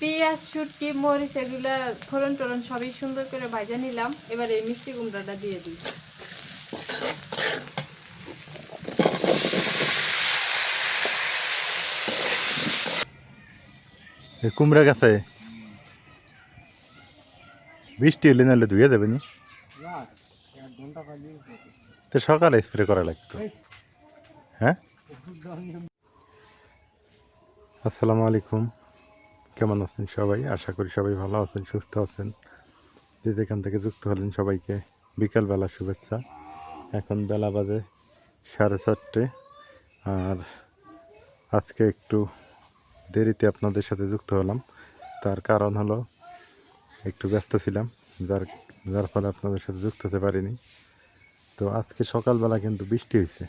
পেঁয়াজ, শুটকি, মরিচ এগুলা ফোড়ন টোরন সবই সুন্দর করে ভাজা নিলাম। এবার এই মিষ্টি কুমড়াটা দিয়ে দিই। কুমড়া গাছে বৃষ্টি এলে নাহলে ধুয়ে নি? তো সকালে স্প্রে করা লাগতো। হ্যাঁ? আসসালামু আলাইকুম। কেমন আছেন সবাই? আশা করি সবাই ভালো আছেন, সুস্থ আছেন। যে যেখান থেকে যুক্ত হলেন সবাইকে বিকালবেলা শুভেচ্ছা। এখন বেলা বাজে সাড়ে চারটে। আর আজকে একটু দেরিতে আপনাদের সাথে যুক্ত হলাম। তার কারণ হলো, একটু ব্যস্ত ছিলাম, যার যার ফলে আপনাদের সাথে যুক্ত হতে পারিনি। তো আজকে সকালবেলা কিন্তু বৃষ্টি হয়েছে।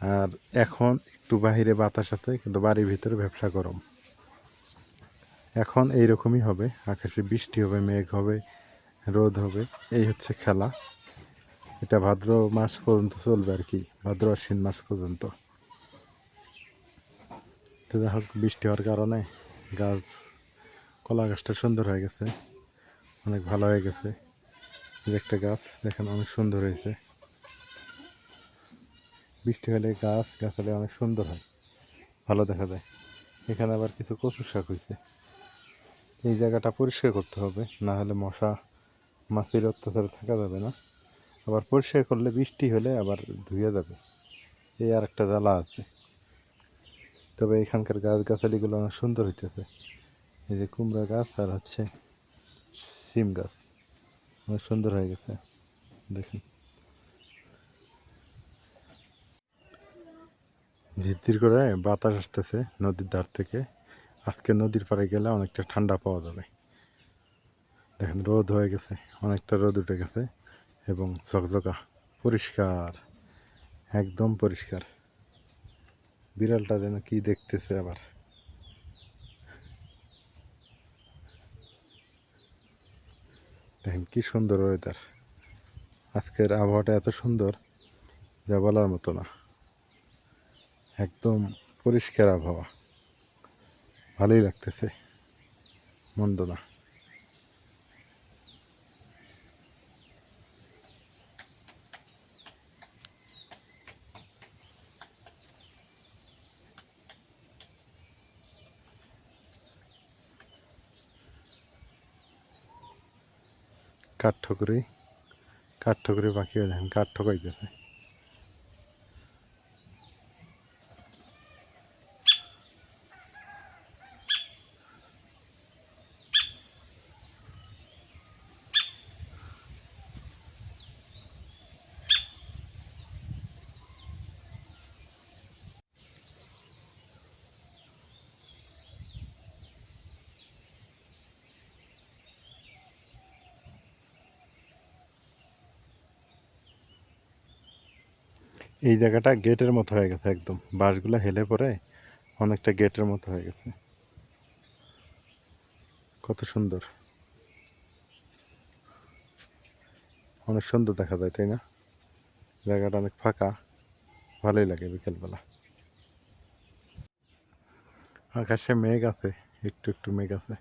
আর এখন একটু বাহিরে বাতাস আছে, কিন্তু বাড়ির ভিতরে ব্যবসা গরম। এখন এই রকমই হবে। আকাশে বৃষ্টি হবে, মেঘ হবে, রোদ হবে। এই হচ্ছে খেলা। এটা ভাদ্র মাস পর্যন্ত চলবে আর কি, ভাদ্র আশ্বিন মাস পর্যন্ত। তো যাই হোক, বৃষ্টি হওয়ার কারণে গাছ, কলা গাছটা সুন্দর হয়ে গেছে। অনেক ভালো হয়ে গেছে। একটা গাছ দেখেন অনেক সুন্দর হয়েছে। বৃষ্টি হলে গাছ গাছ হলে অনেক সুন্দর হয়। ভালো দেখা যায়। এখানে আবার কিছু কচু শাক হয়েছে। এই জায়গাটা পরিষ্কার করতে হবে, না হলে মশা মাছির অত্যাচারে থাকা যাবে না। আবার পরিষ্কার করলে বৃষ্টি হলে আবার ধুয়ে যাবে। এই আর একটা জ্বালা আছে। তবে এখানকার গাছ গাছালিগুলো অনেক সুন্দর হইতেছে। এই যে কুমড়া গাছ আর হচ্ছে সিম গাছ, অনেক সুন্দর হয়ে গেছে। দেখুন। ধীর ধীর করে বাতাস আসতেছে নদীর ধার থেকে। আজকে নদীর পাড়ে গেলে অনেকটা ঠান্ডা পাওয়া যাবে। দেখেন রোদ হয়ে গেছে, অনেকটা রোদ উঠে গেছে এবং ঝকঝকা, পরিষ্কার, একদম পরিষ্কার। বিড়ালটা যেন কি দেখতেছে আবার। দেখেন কি সুন্দর ওয়েদার আজকের আবহাওয়াটা এত সুন্দর যা বলার মতো না। একদম পরিষ্কার আবহাওয়া। ভালোই লাগতেছে মন্দ না। কাঠ ঠকুরি কাঠ ঠকুরি হয়ে দেখেন কাঠ ঠকাইতেছে এই জায়গাটা গেটের মতো হয়ে গেছে একদম। বাঁশগুলো হেলে পরে অনেকটা গেটের মতো হয়ে গেছে। কত সুন্দর। অনেক সুন্দর দেখা যায়, তাই না? জায়গাটা অনেক ফাঁকা। ভালোই লাগে বিকেলবেলা। আকাশে মেঘ আছে, একটু একটু মেঘ আছে।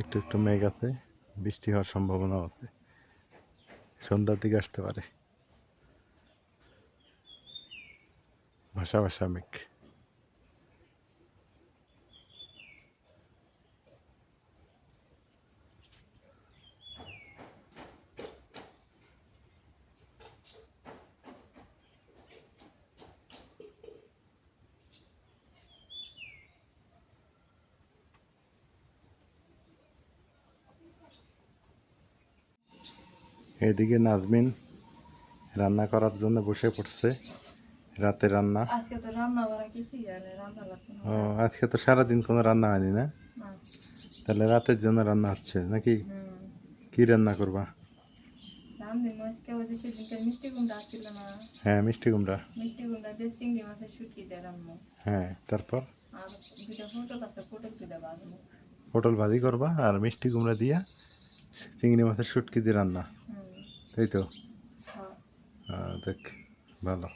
একটু একটু মেঘ আছে, বৃষ্টি হওয়ার সম্ভাবনাও আছে। সন্ধ্যার দিকে আসতে পারে। ভাষা ভাষা মেঘ এদিকে নাজমিন রান্না করার জন্য বসে পড়ছে। রাতে রান্না? আজকে তো রান্না বান্না কিছুই জানে রান্না লাগবে না। ও আজকে তো সারাদিন কোনো রান্না হয়নি না। তাহলে রাতের জন্য রান্না হচ্ছে নাকি কি রান্না করবা? হ্যাঁ মিষ্টি কুমড়া। মিষ্টি কুমড়া দিয়ে চিংড়ি মাছের শুটকি দিয়ে রান্না। হ্যাঁ তারপর? আর দুটা পটল আছে পটল দুটা বাজবো পটল ভাজি করবা আর মিষ্টি কুমড়া দিয়া চিংড়ি মাছের শুটকি দিয়ে রান্না। তাই তো? হ্যাঁ। দেখ ভালো।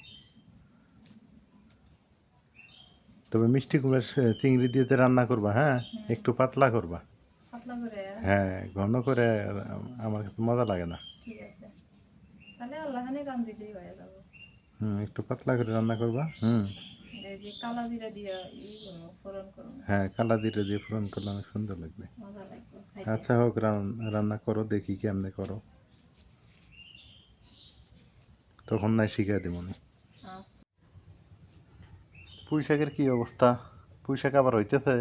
তবে মিষ্টি কুমড়ার চিংড়ি দিয়ে রান্না করবা হ্যাঁ? একটু পাতলা করবা। হ্যাঁ ঘন করে আমার কাছে মজা লাগে না। হয়ে হুম একটু পাতলা করে রান্না করবা হুম। এই যে কালা জিরা দিয়ে ফোড়ন হ্যাঁ করলে অনেক সুন্দর লাগবে। আচ্ছা হোক রান- রান্না করো দেখি কেমনে করো। তখন নাই শিখাই দিব না। পুঁই শাকের কি অবস্থা? পুঁই শাক আবার হইতেছে?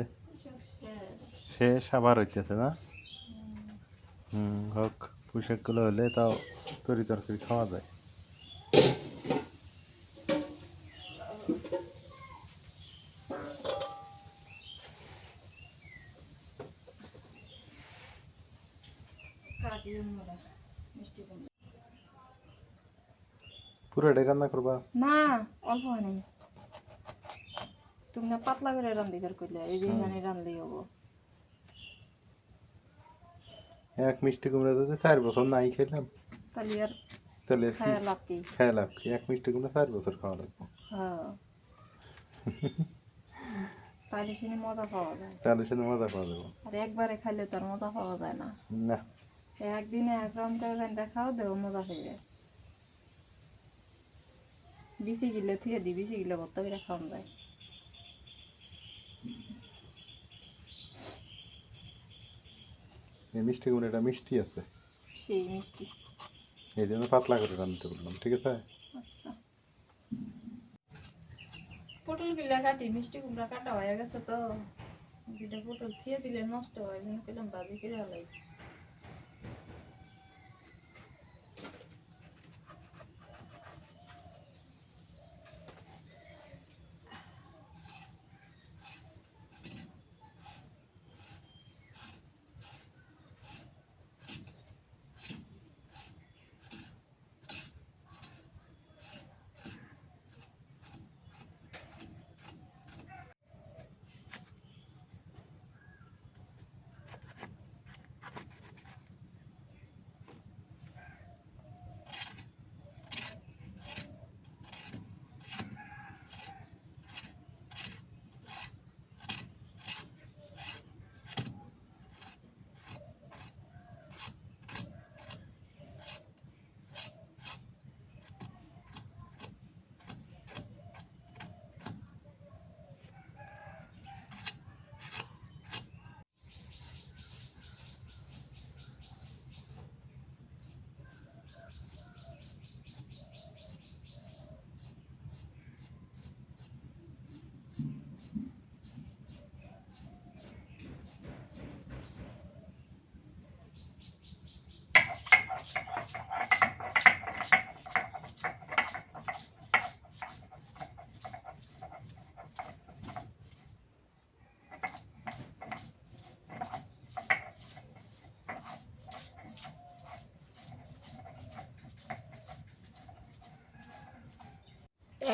শেষ আবার হইতেছে না? হুম, হোক পুঁই শাকগুলো হলে তাও তরি তরকারি খাওয়া যায়। পুরোটাই রান্না করবা? না, অল্প হয় নাই। তুমি না পাতলা করে রান্ধি বের করলে এই যে এখানে রান্ধলেই হব। এক মিষ্টি কুমড়া যদি চার বছর নাই খেলাম। তাহলে আর তাহলে খায় লাভ কি? খেয়ে লাভ কি? এক মিষ্টি কুমড়া চার বছর খাওয়া লাগবে। হ্যাঁ। তাহলে শুনে মজা পাওয়া যায়। তাহলে সে মজা পাওয়া যাবে। আর একবারে খাইলে তো আর মজা পাওয়া যায় না। না। একদিনে এক করে রান্না খাও দেও মজা হয়ে যায়। বিসি গিলে থুয়ে দি বিসি গিলে ভর্তা করে যায়। এই মিষ্টি কুমড়াটা মিষ্টি আছে। সেই মিষ্টি। এই জন্য পাতলা করে রান্নাতে বললাম ঠিক আছে? আচ্ছা। পটল গিলা কাটি মিষ্টি কুমড়া কাটা হয়ে গেছে তো। দুটা পটল থিয়ে দিলে নষ্ট হয় জন্য কিলাম ভাজি করে হালাই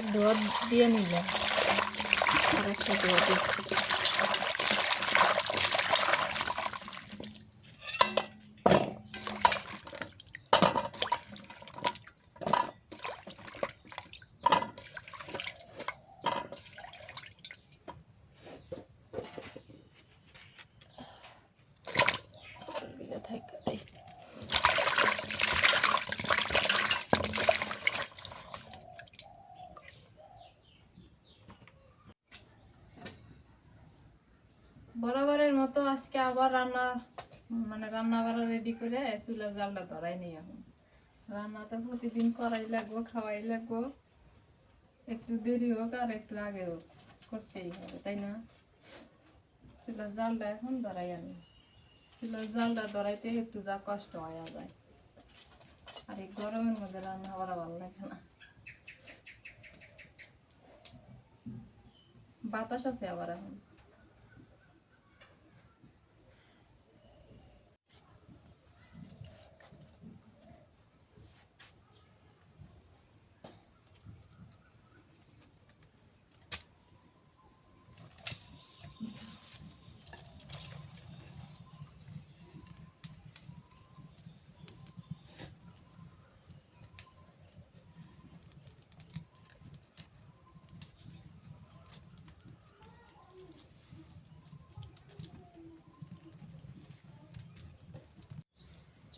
ধোয়া দিয়ে নিলাম আর একটা ধোয়া দিচ্ছি এগুলো থাকে তাই। বরাবরের মতো আজকে আবার রান্না মানে রান্না বাড়া রেডি করে চুলার জালটা ধরাই নেই এখন। রান্না তো প্রতিদিন করাই লাগবো, খাওয়াই লাগবো। একটু দেরি হোক আর একটু আগে হোক, করতেই হবে, তাই না? চুলার জালটা এখন ধরাই আনি। চুলার জালটা ধরাইতে একটু যা কষ্ট হয়ে যায় আর এই গরমের মধ্যে রান্না করা ভালো লাগে না। বাতাস আছে আবার এখন।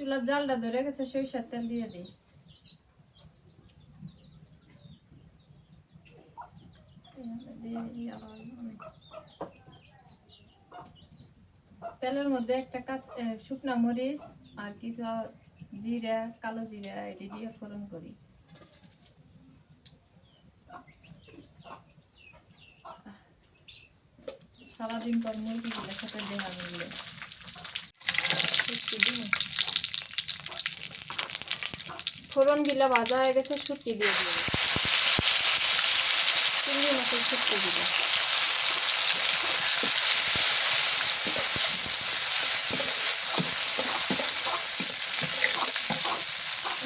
চুলার জালটা ধরে গেছে সরিষার তেল দিয়ে দিই। তেলের মধ্যে একটা শুকনা মরিচ আর কিছু জিরা, কালো জিরা এটি দিয়ে ফোড়ন করি। সারাদিন পর মুরগিগুলোর সাথে দেখা মিললে শুটকি দিই। ফোড়ন গিলা ভাজা হয়ে গেছে, শুটকি দিয়ে দিই চিংড়ি মাছের শুটকি দিলে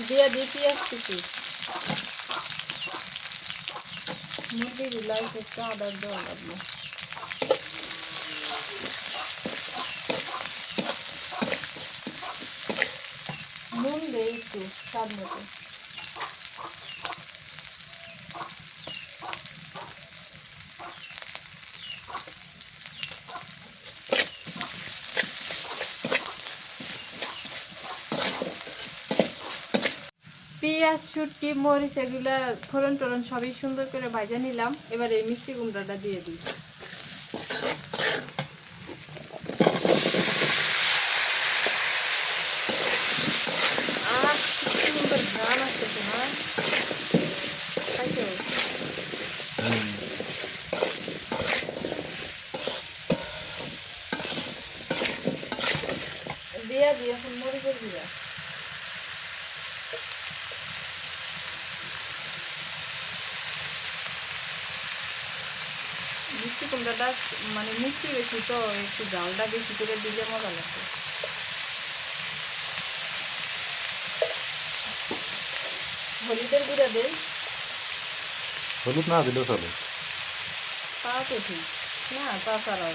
দিয়ে দিই পেঁয়াজ কুচি। মুরগিগুলো একটু আদার দেওয়া লাগবে নুন দেই একটু স্বাদ মতো পেঁয়াজ, শুটকি, মরিচ, এগুলা ফোড়ন টোরন সবই সুন্দর করে ভাজা নিলাম। এবার এই মিষ্টি কুমড়াটা দিয়ে দিই আহ কি সুন্দর ঘ্রাণ আসতেছে না খাইছো? দিয়া দিয়ে এখন মরিচের দিয়া মিষ্টি কুমড়াটা মানে মিষ্টি বেশি তো একটু জালটা বেশি করে দিলে মজা লাগবে। হলুদের গুঁড়া দেই হলুদ না দিলেও চলে। তা তো ঠিক। না তাছাড়াও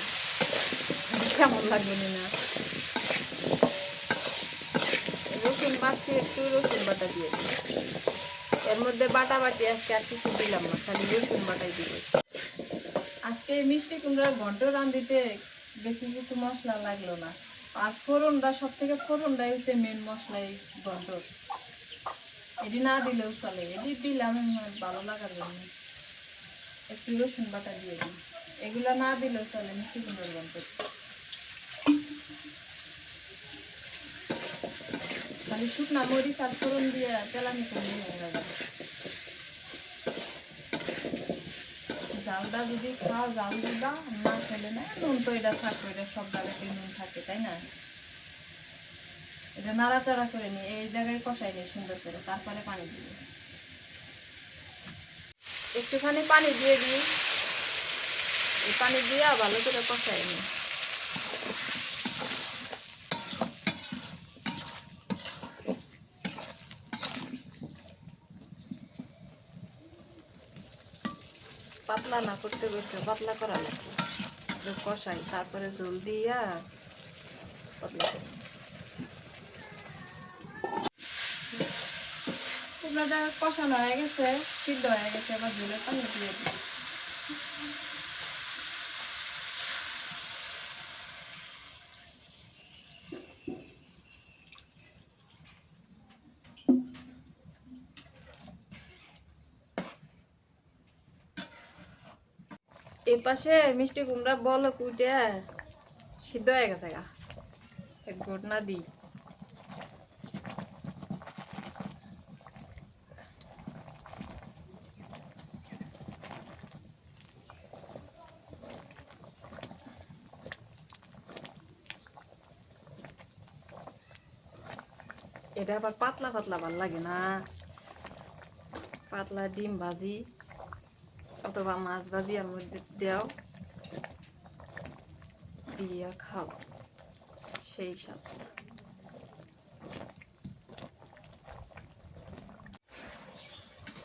কেমন লাগবে না? রসুন মাছি একটু রসুন বাটা দিয়ে দিই এর মধ্যে বাটা বাটি আজকে আর কিছু দিলাম না খালি রসুন বাটাই দিব। আজকে মিষ্টি কুমড়ার ঘন্ট রান্ধিতে বেশি কিছু মশলা লাগল না। আর ফোড়নটা সব থেকে ফোড়নটাই হচ্ছে মেন মশলা এই ঘন্টর এটি না দিলেও চলে। এটি দিলাম ভালো লাগার জন্য। একটু রসুন বাটা দিয়ে দিই। এগুলো না দিলেও চলে মিষ্টি কুমড়ার ঘন্ট। শুকনা মরিচ আর ফোড়ন দিয়ে তেলানি করে হয়ে যাবে। জালটা যদি খাও জাল দিবা না খেলে না, নুন তো এটা থাকবে এটা সব জায়গাতে নুন থাকে, তাই না? এটা নাড়াচাড়া করে নি এই জায়গায় কষাই নিই সুন্দর করে, তারপরে পানি দিই। একটুখানি পানি দিয়ে দিই। এই পানি দিয়ে ভালো করে কষাই নিই। পাতলা না করতে করতে পাতলা করা লাগবে। কষাই, তারপরে জল দিয়া পাতলা করি কষানো হয়ে গেছে, সিদ্ধ হয়ে গেছে, এবার জলের পানি দিয়ে দিই। এই পাশে মিষ্টি কুমড়া বল কুটে সিদ্ধ হয়ে গেছে গা। এক ঘটনা দিই এটা আবার পাতলা পাতলা ভালো লাগে না। পাতলা ডিম ভাজি। অথবা মাছ ভাজি আর মধ্যে দেও দিয়ে খাও সেই সাথ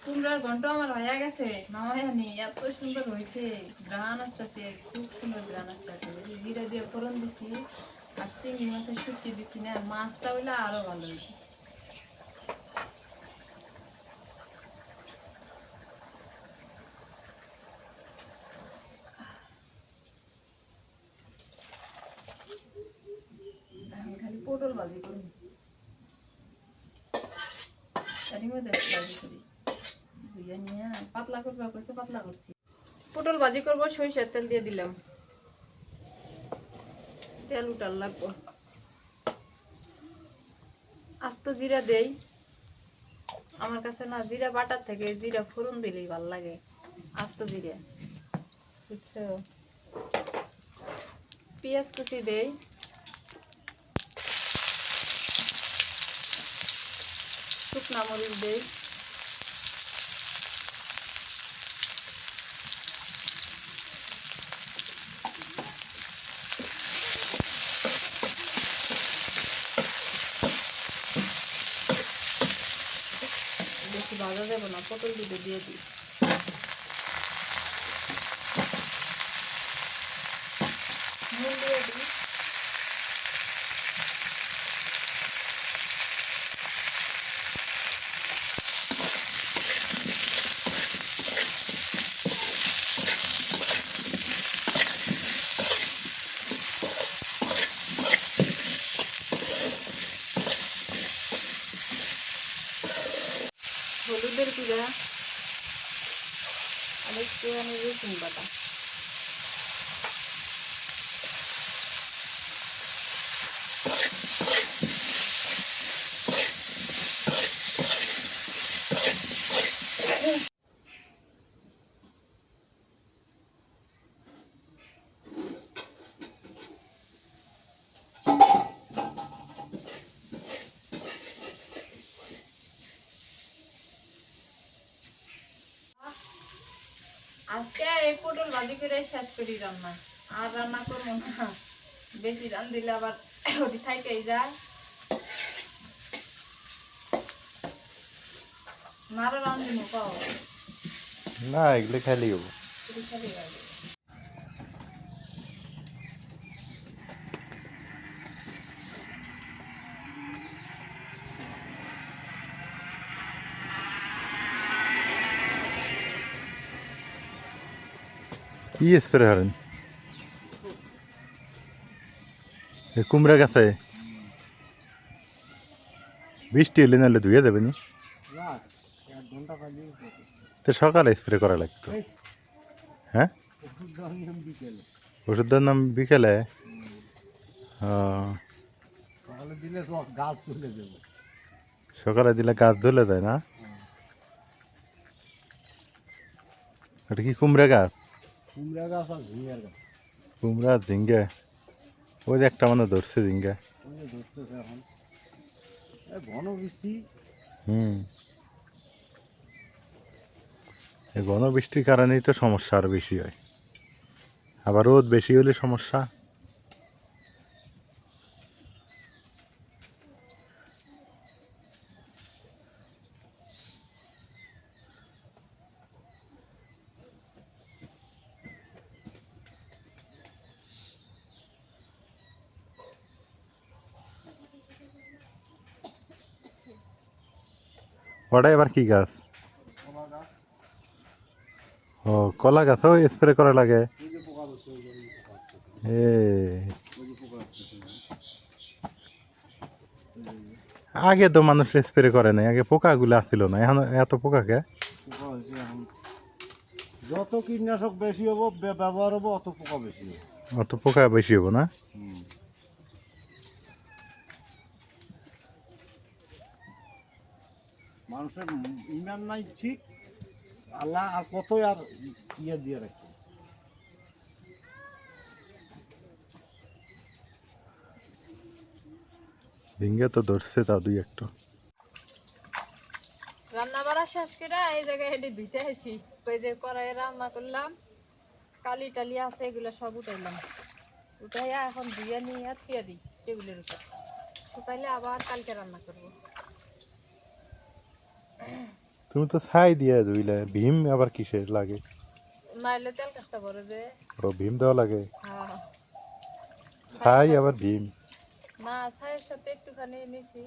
কুমড়ার ঘন্ট আমার হয়ে গেছে মামা জানি এত সুন্দর হয়েছে গ্রান আসতেছে খুব সুন্দর গ্রান আসতেছে জিরা দিয়ে ফোড়ন দিছি আর চিংড়ি মাছের শুটকি দিছি না মাছটা হইলে আরও ভালো হয়েছে আমি খালি পটল ভাজি করি তারই মধ্যে ভাজি করি ধুইয়া নিয়ে পাতলা করব কইছে পটল ভাজি করব, সরিষার তেল দিয়ে দিলাম। তেল উঠার লাগবো। আস্ত জিরা দেই। আমার কাছে না জিরা বাটার থেকে জিরা ফোড়ন দিলেই ভালো লাগে, আস্ত জিরা। বুঝছ? পেঁয়াজ কুচি দেই। শুকনা মরিচ দেই বেশি ভাজা দেবো না পটল দুটো দিয়ে দিই নুন দিয়ে দিই হলুদের গুঁড়া আর একটুখানি রসুন বাটা আজকে এই পটল ভাজি করে শেষ করি রান্না। আর রান্না করব না। বেশি রান দিলে আবার ওটি থাইকেই যায়। মারো রান দিব পাও। না এগুলো হব ওটি খালি কি স্প্রে করেন কুমড়া গাছে বৃষ্টি এলে নাহলে ধুয়ে দেবে নি তো সকালে স্প্রে করা লাগতো হ্যাঁ ওষুধ নাম বিকেলে সকালে দিলে গাছ তুলে দেবে সকালে দিলে গাছ ধুলে দেয় না এটা কি কুমড়া গাছ কুমড়া গাছ আর ঝিঙের গাছ। কুমড়া ঝিঙ্গে। ওই যে একটা মানে ধরছে ঝিঙ্গে। ওই যে ধরতেছে এখন। ঘন বৃষ্টি। হুম। এই ঘন বৃষ্টির কারণেই তো সমস্যা আরও বেশি হয়। আবার রোদ বেশি হলে সমস্যা। ওটা এবার কি গাছ? ও কলা গাছ ও স্প্রে করা লাগে। এ। আগে তো মানুষ স্প্রে করে নাই আগে পোকাগুলো আসছিল না এখন এত পোকাকে যত কীটনাশক বেশি হব ব্যবহার হব অত পোকা বেশি হবে। অত পোকা বেশি হব না? মানুষের ইমান নাই ঠিক আল্লাহ আর কতই আর ইয়ে দিয়ে রাখছে ঝিঙ্গে তো ধরছে তা দুই একটা। রান্না বাড়া শেষ করে এই জায়গায় হেঁটে ধুইতে ওই যে কড়াইয়ে রান্না করলাম কালি টালি আছে এগুলো সব উঠাইলাম। উঠাইয়া এখন ধুইয়া নিয়ে থুয়ে দিই টেবিলের উপর। শুকাইলে আবার কালকে রান্না করব। তুমি তো ছাই দিয়ে ধুইলে ভীম আবার কিসের লাগে? নাইলে তেল কাজটা বড় যে। ও ভীম দেওয়া লাগে? হ্যাঁ। ছাই আবার ভীম? না ছায়ের সাথে একটুখানি নিছি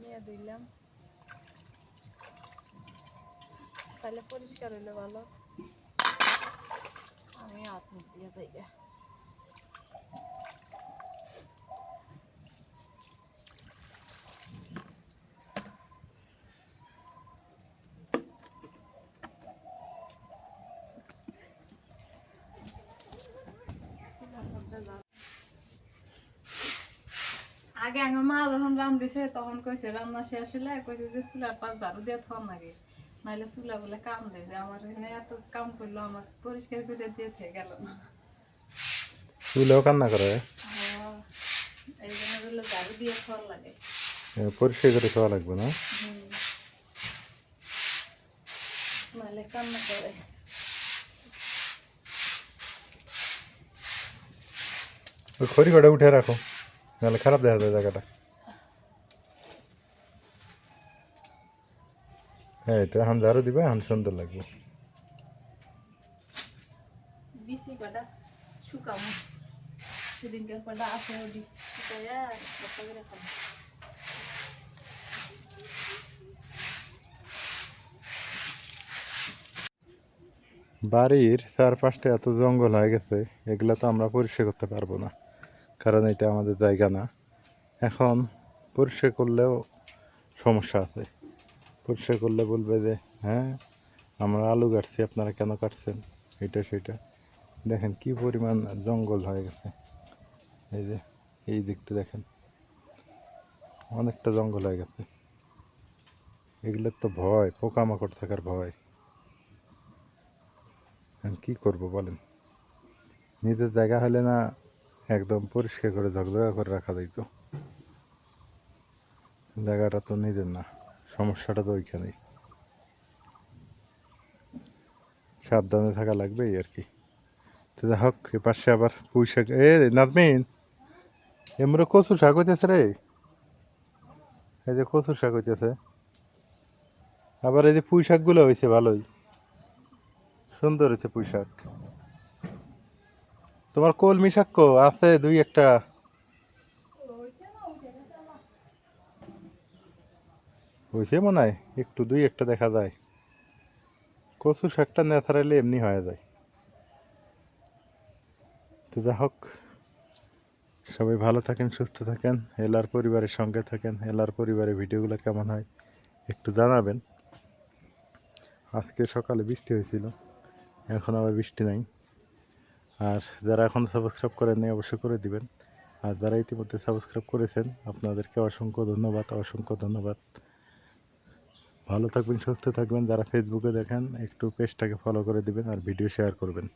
নিয়ে দিলাম তাহলে পরিষ্কার হইলে ভালো। আমি হাত মুখ দিয়ে যাই আগে আমার মা যখন রান দিছে তখন কইছে রান্না শেষ হলে কইছে যে চুলার পাশ ঝাড়ু দিয়ে থন লাগে নাইলে চুলা বলে কাম দেয় যে আমার এখানে এত কাম করল আমার পরিষ্কার করে দিয়ে থেকে গেল না। চুলেও কান্না করে? হ্যাঁ, এই জন্য বলল ঝাড়ু দিয়ে থন লাগে। এ, পরিষ্কার করে খাওয়া লাগবে না। নাহলে কান্না করে। ওই খড়ি কটা উঠে রাখো। নাহলে খারাপ দেখা যায় জায়গাটা। হ্যাঁ তো এখন ঝাড়ু দিবে এখন সুন্দর লাগবে। বাড়ির চারপাশটা এত জঙ্গল হয়ে গেছে এগুলো তো আমরা পরিষ্কার করতে পারব না। কারণ এটা আমাদের জায়গা না। এখন পরিষ্কার করলেও সমস্যা আছে। পরিষ্কার করলে বলবে যে হ্যাঁ আমরা আলু কাটছি, আপনারা কেন কাটছেন? এটা, সেটা। দেখেন কি পরিমাণ জঙ্গল হয়ে গেছে। এই যে, এই দিকটা দেখেন। অনেকটা জঙ্গল হয়ে গেছে। এগুলোর তো ভয়, পোকামাকড় থাকার ভয়। কি করব বলেন? নিজের জায়গা হলে না একদম পরিষ্কার করে ঝকঝকা করে রাখা যাইত। জায়গাটা তো নিজের না, সমস্যাটা তো ওইখানেই। সাবধানে থাকা লাগবে আর কি। তো যাই হোক, এ পাশে আবার পুঁই শাক এ নাজমিন এমরা কচু শাক হইতেছে রে। এই যে কচু শাক হইতেছে। আবার এই যে পুঁই শাকগুলো হয়েছে ভালোই। সুন্দর হয়েছে পুঁই শাক তোমার কলমি শাক আছে দুই একটা। হয়েছে মনে হয়, একটু দুই একটা দেখা যায়। কচু শাকটা ন্যাচারালি এমনি হয়ে যায়। তো যা হোক, সবাই ভালো থাকেন, সুস্থ থাকেন, এলার পরিবারের সঙ্গে থাকেন, এলার পরিবারের ভিডিওগুলো কেমন হয় একটু জানাবেন। আজকে সকালে বৃষ্টি হয়েছিল, এখন আবার বৃষ্টি নাই। আর যারা এখন সাবস্ক্রাইব করেন নাই, অবশ্যই করে দিবেন। আর যারা ইতিমধ্যে সাবস্ক্রাইব করেছেন, আপনাদেরকে অসংখ্য ধন্যবাদ অসংখ্য ধন্যবাদ। ভালো থাকবেন, সুস্থ থাকবেন। যারা ফেসবুকে দেখেন, একটু পেজটাকে ফলো করে দিবেন আর ভিডিও শেয়ার করবেন।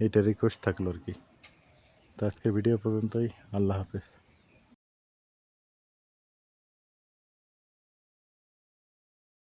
এটা রিকোয়েস্ট থাকল আর কি। তো আজকের ভিডিও পর্যন্তই। আল্লাহ হাফেজ।